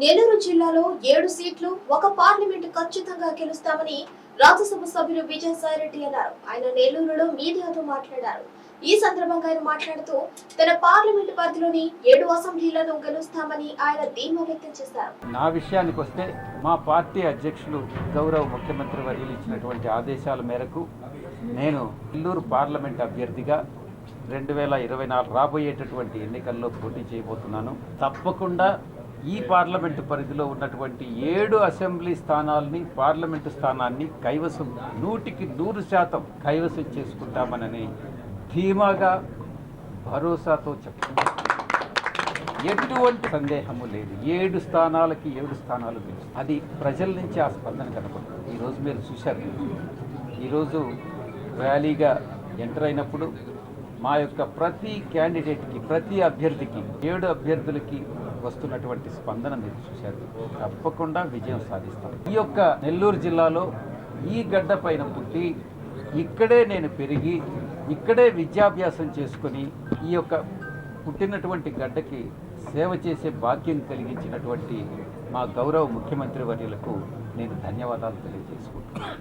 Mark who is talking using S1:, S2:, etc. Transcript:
S1: నెల్లూరు జిల్లాలో ఏడు సీట్లు ఒక పార్లమెంట్ ఖచ్చితంగా గెలుస్తామని రాజ్యసభ సభ్యులు విజయసాయిరెడ్డి అన్నారు. ఆయన నెల్లూరులో మీడియాతో మాట్లాడారు. ఈ సందర్భంగా ఆయన మాట్లాడుతూ తన పార్లమెంట్ పరిధిలోని ఏడు అసెంబ్లీలను గెలుస్తామని ఆయన ధీమా వ్యక్తం చేశారు.
S2: నా విషయానికి వస్తే మా పార్టీ అధ్యక్షులు గౌరవ ముఖ్యమంత్రి వర్యులు ఇచ్చినటువంటి ఆదేశాల మేరకు నేను నెల్లూరు పార్లమెంట్ అభ్యర్థిగా రెండు వేల ఇరవై నాలుగు రాబోయేటటువంటి ఎన్నికల్లో పోటీ చేయబోతున్నాను. తప్పకుండా ఈ పార్లమెంటు పరిధిలో ఉన్నటువంటి ఏడు అసెంబ్లీ స్థానాల్ని పార్లమెంటు స్థానాన్ని కైవసం నూటికి నూరు శాతం కైవసం చేసుకుంటామనని ధీమాగా భరోసాతో చెప్తున్నాను ఎటువంటి సందేహము లేదు. ఏడు స్థానాలకి ఏడు స్థానాలు లేదు అది ప్రజల నుంచి ఆ స్పందన కనపడుతుంది. ఈరోజు మీరు చూశారు. ఈరోజు ర్యాలీగా ఎంటర్ అయినప్పుడు మా యొక్క ప్రతి క్యాండిడేట్కి ప్రతి అభ్యర్థికి ఏడు అభ్యర్థులకి వస్తున్నటువంటి స్పందన మీరు చూశారు. తప్పకుండా విజయం సాధిస్తాం. ఈ యొక్క నెల్లూరు జిల్లాలో ఈ గడ్డ పైన పుట్టి ఇక్కడే నేను పెరిగి ఇక్కడే విద్యాభ్యాసం చేసుకొని ఈ యొక్క పుట్టినటువంటి గడ్డకి సేవ చేసే భాగ్యం కలిగించినటువంటి మా గౌరవ ముఖ్యమంత్రి వర్యులకు నేను ధన్యవాదాలు తెలియజేసుకుంటున్నాను.